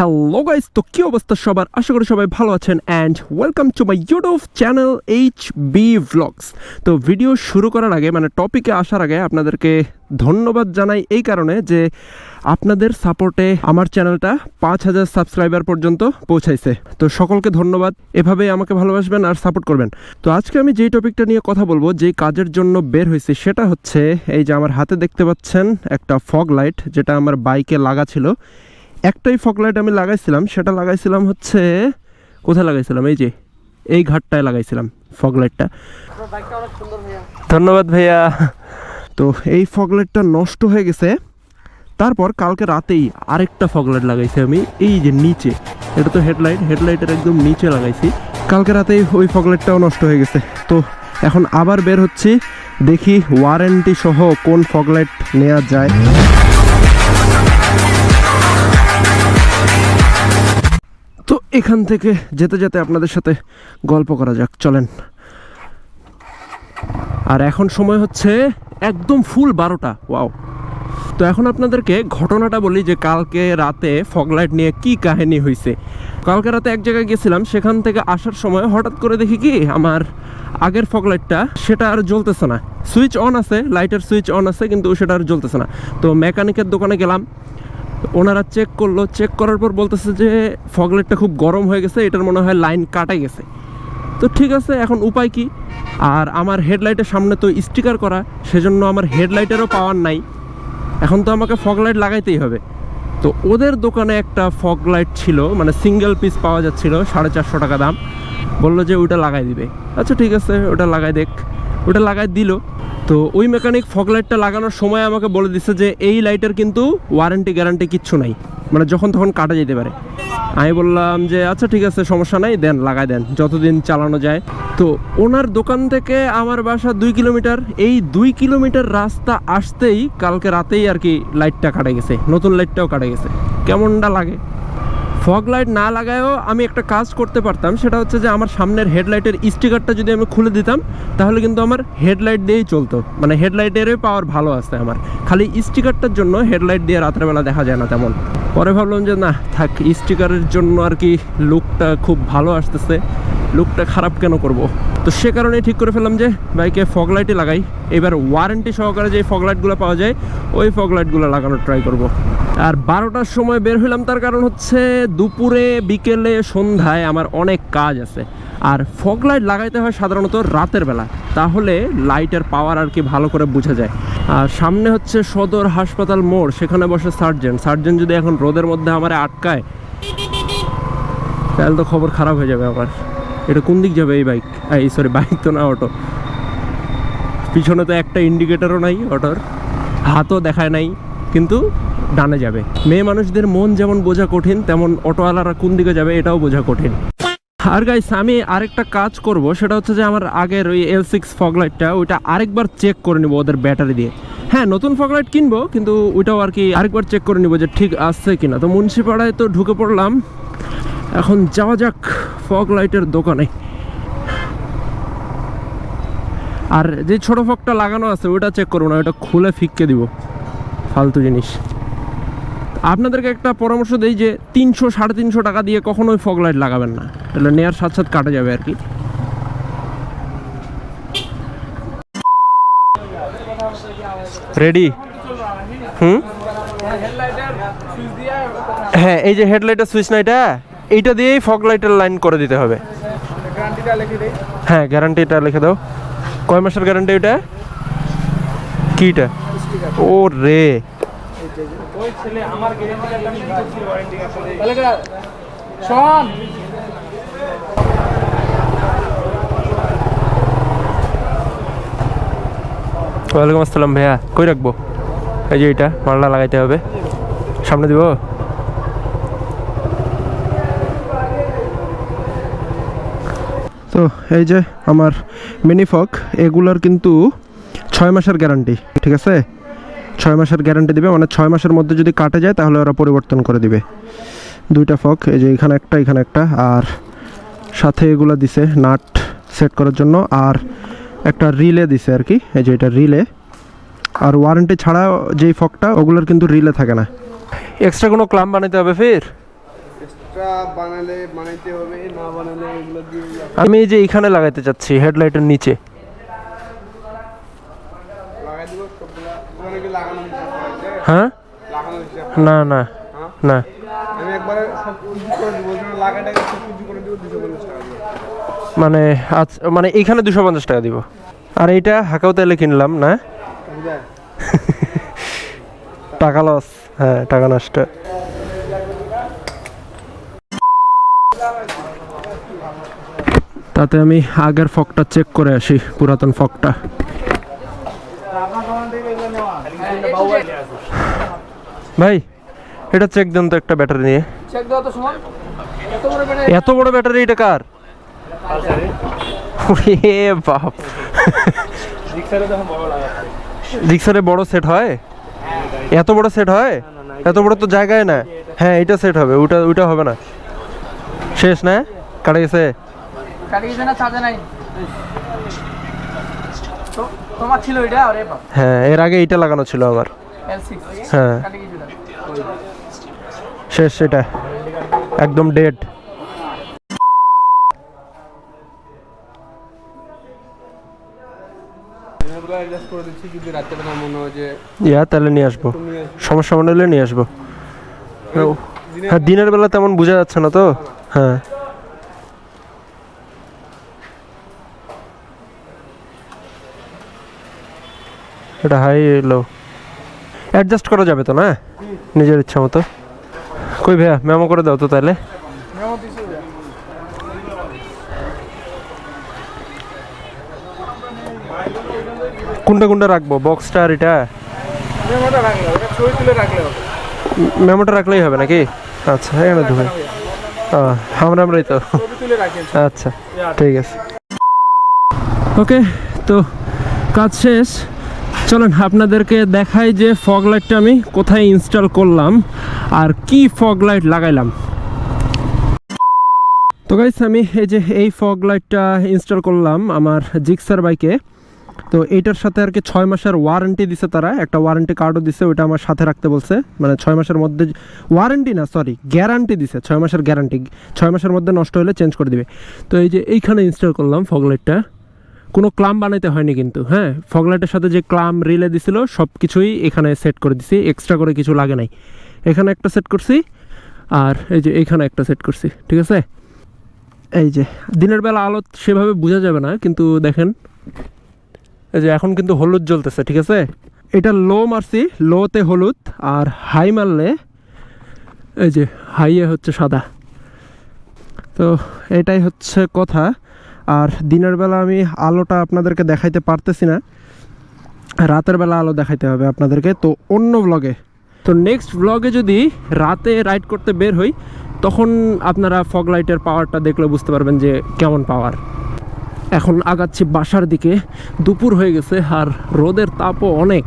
Hello guys তো কি অবস্থা সবার? আশা করি সবাই ভালো আছেন and welcome to my YouTube channel H B vlogs তো ভিডিও শুরু করার আগে মানে টপিকে আসার আগে আপনাদেরকে ধন্যবাদ জানাই এই কারণে যে আপনাদের সাপোর্টে আমার চ্যানেলটা পাঁচ হাজার সাবস্ক্রাইবার পর্যন্ত পৌঁছাইছে। তো সকলকে ধন্যবাদ, এভাবেই আমাকে ভালোবাসবেন আর সাপোর্ট করবেন। তো আজকে আমি যেই টপিকটা নিয়ে কথা বলব, যেই কাজের জন্য বের হয়েছি, সেটা হচ্ছে এই যে আমার হাতে দেখতে পাচ্ছেন একটা ফগ লাইট যেটা আমার বাইকে লাগা ছিল। একটাই ফগ লাইট আমি লাগাইছিলাম, সেটা লাগাইছিলাম হচ্ছে, কোথায় লাগাইছিলাম? এই যে, এই ঘাটটায় লাগাইছিলাম ফগ লাইটটা। ধন্যবাদ ভাইয়া। তো এই ফগ লাইটটা নষ্ট হয়ে গেছে। তারপর কালকে রাতেই আরেকটা ফগ লাইট লাগাইছি আমি, এই যে নিচে। এটা তো হেডলাইট, হেডলাইটের একদম নিচে লাগাইছি। কালকে রাতেই ওই ফগ লাইটটাও নষ্ট হয়ে গেছে। তো এখন আবার বের হচ্ছি, দেখি ওয়ারেন্টি সহ কোন ফগ লাইট নেওয়া যায়। এখান থেকে যেতে যেতে আপনাদের সাথে গল্প করা যাক, চলেন। আর এখন সময় হচ্ছে একদম ফুল বারোটা, ওয়াও। তো এখন আপনাদেরকে ঘটনাটা বলি যে কালকে রাতে ফগলাইট নিয়ে কি কাহিনী হয়েছে কালকে রাতে এক জায়গায় গেছিলাম, সেখান থেকে আসার সময় হঠাৎ করে দেখি কি, আমার আগের ফগলাইটটা সেটা আর জ্বলতেছে না। সুইচ অন আছে, লাইটের সুইচ অন আছে, কিন্তু সেটা আর জ্বলতেছে না। তো মেকানিকের দোকানে গেলাম ওনারা চেক করল চেক করার পর বলতেছে যে ফগলাইটটা খুব গরম হয়ে গেছে, এটার মনে হয় লাইন কাটা গেছে। তো ঠিক আছে, এখন উপায় কি? আর আমার হেডলাইটের সামনে তো স্টিকার করা, সেজন্য আমার হেডলাইটেরও পাওয়ার নাই। এখন তো আমাকে ফগ লাইট লাগাইতেই হবে। তো ওদের দোকানে একটা ফগ লাইট ছিল মানে সিঙ্গেল পিস পাওয়া যাচ্ছিল, সাড়ে চারশো টাকা দাম। বলল যে ওইটা লাগাই দিবে। আচ্ছা ঠিক আছে, ওটা লাগাই দেখ। ওটা লাগাই দিল তো ওই মেকানিক ফগ লাইটটা লাগানোর সময় আমাকে বলে দিচ্ছে যে এই লাইটের কিন্তু ওয়ারেন্টি গ্যারান্টি কিচ্ছু নাই। মানে যখন তখন কাটা যেতে পারে। আমি বললাম যে আচ্ছা ঠিক আছে, সমস্যা নাই, দেন, লাগাই দেন, যতদিন চালানো যায়। তো ওনার দোকান থেকে আমার বাসা দুই কিলোমিটার। এই দুই কিলোমিটার রাস্তা আসতেই কালকে রাতেই আর কি লাইটটা কাটে গেছে। নতুন লাইটটাও কাটে গেছে। কেমনটা লাগে? ফগ লাইট না লাগায়ও আমি একটা কাজ করতে পারতাম। সেটা হচ্ছে যে আমার সামনের হেডলাইটের স্টিকারটা যদি আমি খুলে দিতাম, তাহলে কিন্তু আমার হেডলাইট দিয়েই চলতো। মানে হেডলাইটেরই পাওয়ার ভালো আছে আমার। খালি স্টিকারটার জন্য হেডলাইট দিয়ে রাত্রেবেলা বেলা দেখা যায় না তেমন। পরে ভাবলাম যে না, থাক, স্টিকারের জন্য আর কি লুকটা খুব ভালো আসতেছে। লুকটা খারাপ কেন করব? তো সে কারণে ঠিক করে ফেললাম যে বাইকে ফগ লাইটই লাগাই। এবার ওয়ারেন্টি সহকারে যে ফগ লাইটগুলো পাওয়া যায়, ওই ফগ লাইটগুলো লাগানোর ট্রাই করব। আর বারোটার সময় বের হইলাম, তার কারণ হচ্ছে দুপুরে, বিকেলে, সন্ধ্যায় আমার অনেক কাজ আছে। আর ফগ লাইট লাগাইতে হয় সাধারণত রাতের বেলা। তাহলে লাইটের পাওয়ার আর কি ভালো করে বোঝা যায়। আর সামনে হচ্ছে সদর হাসপাতাল মোড়, সেখানে বসে সার্জেন সার্জেন যদি এখন রোদের মধ্যে আমার আটকায়, তাহলে তো খবর খারাপ হয়ে যাবে আমার। এটা কোন দিক যাবে এই বাইক এই সরি বাইক তো না অটো পিছনে তো একটা ইন্ডিকেটারও নাই অটোর হাতও দেখায় নাই, কিন্তু ডানে যাবে। মেয়ে মানুষদের মন যেমন বোঝা কঠিন, তেমন অটোওয়ালারা কোন দিকে যাবে এটাও বোঝা কঠিন। আর গাইস আমি আরেকটা কাজ করব, সেটা হচ্ছে যে আমার আগের ওই এল সিক্স ফগলাইটটা ওইটা আরেকবার চেক করে নিব ওদের ব্যাটারি দিয়ে। হ্যাঁ নতুন ফগলাইট কিনবো, কিন্তু ওইটাও আর কি আরেকবার চেক করে নিব যে ঠিক আসছে কিনা। তো মুন্সিপাড়ায় তো ঢুকে পড়লাম এখন যাওয়া যাক ফগ লাইটের দোকানে। আর যে ছোট ফগটা লাগানো আছে, ওটা চেক করব, না ওটা খুলে ফিককে দিব। ফালতু জিনিস। আপনাদেরকে একটা পরামর্শ দেই যে তিনশো, সাড়ে তিনশো টাকা দিয়ে কখনোই ফগ লাইট লাগাবেন না। তাহলে নেয়ার সাথে সাথে কাটা যাবে আর কি। রেডি হুম? হ্যাঁ এই যে হেডলাইটের সুইচ না এটা? এইটা দিয়েই ফগ লাইটের লাইন করে দিতে হবে। হ্যাঁ গ্যারান্টিটা লিখে দাও। কয় মাসের গ্যারান্টি ওটা কিটা? ও রে। শোন। ওয়ালাইকুম আসসালাম ভাইয়া। কই রাখব? এই যে এটা মালটা লাগাইতে হবে। সামনে দিব? তো এই যে আমার মিনি ফক এগুলার কিন্তু ছয় মাসের গ্যারান্টি ঠিক আছে? ছয় মাসের গ্যারান্টি দিবে মানে ছয় মাসের মধ্যে যদি কাটে যায়, তাহলে ওরা পরিবর্তন করে দিবে। দুইটা ফক এই যে এখানে একটা এখানে একটা, আর সাথে এগুলো দিছে নাট সেট করার জন্য, আর একটা রিলে দিছে আর কি, এই যে এটা রিলে আর ওয়ারেন্টি ছাড়া যেই ফকটা ওগুলোর কিন্তু রিলে থাকে না। এক্সট্রা কোনো ক্লাম বানাতে হবে ফির? বানালে বানাইতে হবে না বানালে এগুলো দিয়ে আমি এই যে এখানে লাগাইতে চাচ্ছি হেডলাইটের নিচে। আছে? হ্যাঁ? না না হ্যাঁ? না। মানে আচ্ছা মানে এইখানে দুশো পঞ্চাশ টাকা দিব। আর এইটা হাকাও তেলে কিনলাম না? টাকা লস হ্যাঁ টাকা নষ্ট। তাতে আমি আগের ফকটা চেক করে আসি পুরাতন ফকটা। ভাই এটা চেক দেন তো একটা ব্যাটারি নিয়ে। এত বড় ব্যাটারি এটা কার? বাপ। রিক্সারে বড় সেট হয়? এত বড় সেট হয়? এত বড় তো জায়গায় না। হ্যাঁ এটা সেট হবে ওটা ওটা হবে না। শেষ না? কাটা গেছে? হ্যাঁ এর আগে এটা লাগানো ছিল আমার হ্যাঁ। শেষ সেটা একদম যে ইয়া তাহলে নিয়ে আসব। সমস্যা মনে হলে নিয়ে আসব। হ্যাঁ দিনের বেলা তেমন বোঝা যাচ্ছে না তো। হ্যাঁ। এটা হাই লো অ্যাডজাস্ট করা যাবে তো না? নিজের ইচ্ছা মতো। কই ভাইয়া মেমো করে দাও তো তাহলে। কোনটা কোনটা রাখব? বক্সটা আর এটা? মেমোটা রাখলে ওটা ছবি তুলে রাখলে হবে। মেমোটা রাখলেই হবে নাকি? আচ্ছা এখানে ঢুকে। আমরা আমরাই তো। আচ্ছা ঠিক আছে। ওকে তো কাজ শেষ। চলুন, আপনাদেরকে দেখাই যে ফগ লাইটটা আমি কোথায় ইনস্টল করলাম আর কি ফগ লাইট লাগাইলাম। তো গাইস আমি এই যে এই ফগ লাইটটা ইনস্টল করলাম আমার জিক্সার বাইকে তো এইটার সাথে আর কি ছয় মাসের ওয়ারেন্টি দিছে তারা, একটা ওয়ারেন্টি কার্ডও দিছে, ওইটা আমার সাথে রাখতে বলছে। মানে ছয় মাসের মধ্যে ওয়ারেন্টি না সরি গ্যারান্টি দিছে, ছয় মাসের গ্যারান্টি ছয় মাসের মধ্যে নষ্ট হলে চেঞ্জ করে দিবে। তো এই যে এইখানে ইনস্টল করলাম ফগ লাইটটা কোনো ক্লাম বানাইতে হয়নি কিন্তু হ্যাঁ? ফগলাইটের সাথে যে ক্লাম রিলে দিছিল সব কিছুই এখানে সেট করে দিছি এক্সট্রা করে কিছু লাগে নাই। এখানে একটা সেট করছি, আর এই যে এইখানে একটা সেট করছি, ঠিক আছে? এই যে, দিনের বেলা আলো সেভাবে বোঝা যাবে না, কিন্তু দেখেন, এই যে এখন কিন্তু হলুদ জ্বলতেছে, ঠিক আছে? এটা লো মারছি, লোতে হলুদ, আর হাই মারলে, এই যে হাইয়ে হচ্ছে সাদা। তো এটাই হচ্ছে কথা। আর দিনের বেলা আমি আলোটা আপনাদেরকে দেখাইতে পারতেছি না। রাতের বেলা আলো দেখাইতে হবে আপনাদেরকে। তো অন্য ব্লগে তো নেক্সট ব্লগে যদি রাতে রাইড করতে বের হই, তখন আপনারা ফগ লাইটের পাওয়ারটা দেখলে বুঝতে পারবেন যে কেমন পাওয়ার এখন আগাচ্ছি বাসার দিকে। দুপুর হয়ে গেছে আর রোদের তাপও অনেক।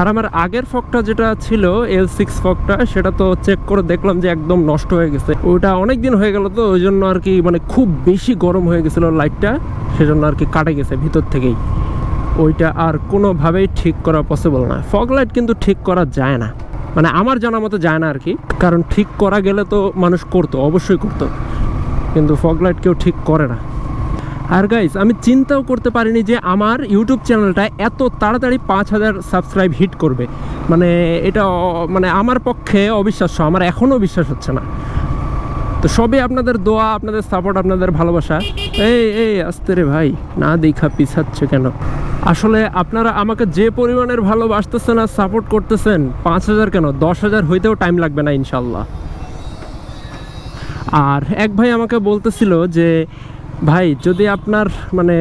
আর আমার আগের ফকটা যেটা ছিল এল সিক্স ফকটা সেটা তো চেক করে দেখলাম যে একদম নষ্ট হয়ে গেছে। ওটা অনেক দিন হয়ে গেল তো, ওই জন্য আর কি মানে খুব বেশি গরম হয়ে গেছিল লাইটটা, সেজন্য আর কি কাটে গেছে ভিতর থেকেই। ওইটা আর কোনোভাবেই ঠিক করা পসিবল না। ফগ লাইট কিন্তু ঠিক করা যায় না। মানে আমার জানা মতো যায় না আর কি। কারণ ঠিক করা গেলে তো মানুষ করতো, অবশ্যই করতো। কিন্তু ফগ লাইট কেউ ঠিক করে না। আর গাইস আমি চিন্তাও করতে পারিনি যে আমার ইউটিউব চ্যানেলটা এত তাড়াতাড়ি পাঁচ হাজার সাবস্ক্রাইব হিট করবে। মানে এটা মানে আমার পক্ষে অবিশ্বাস্য, আমার এখনও বিশ্বাস হচ্ছে না। তো সবই আপনাদের দোয়া, আপনাদের সাপোর্ট আপনাদের ভালোবাসা। এই এই, আস্তে রে ভাই, না দেখা পিছাচ্ছে কেন? আসলে আপনারা আমাকে যে পরিমাণের ভালোবাসতেছেন আর সাপোর্ট করতেছেন, পাঁচ হাজার কেন? দশ হাজার হইতেও টাইম লাগবে না ইনশাল্লাহ আর এক ভাই আমাকে বলতেছিল যে ভাই, যদি আপনার মানে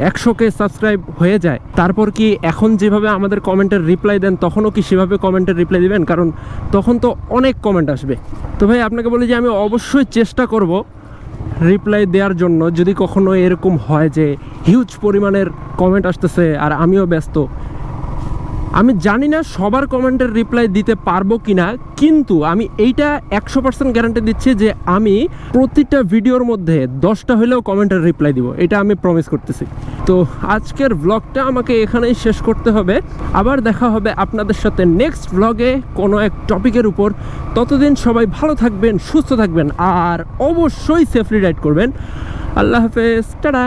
একশোকে সাবস্ক্রাইব হয়ে যায়, তারপর কি এখন যেভাবে আমাদের কমেন্টের রিপ্লাই দেন, তখনও কি সেভাবে কমেন্টের রিপ্লাই দিবেন? কারণ তখন তো অনেক কমেন্ট আসবে। তো ভাই, আপনাকে বলি যে, আমি অবশ্যই চেষ্টা করব রিপ্লাই দেওয়ার জন্য। যদি কখনো এরকম হয় যে হিউজ পরিমাণের কমেন্ট আসতেছে আর আমিও ব্যস্ত আমি জানি না সবার কমেন্টের রিপ্লাই দিতে পারব কিনা, কিন্তু আমি এইটা একশো পার্সেন্ট গ্যারান্টি দিচ্ছি যে আমি প্রতিটা ভিডিওর মধ্যে দশটা হলেও কমেন্টের রিপ্লাই দিব, এটা আমি প্রমিস করতেছি। তো আজকের ব্লগটা আমাকে এখানেই শেষ করতে হবে। আবার দেখা হবে আপনাদের সাথে নেক্সট ব্লগে কোনো এক টপিকের উপর। ততদিন সবাই ভালো থাকবেন, সুস্থ থাকবেন, আর অবশ্যই সেফলি রাইড করবেন। আল্লাহ হাফেজ, টাটা!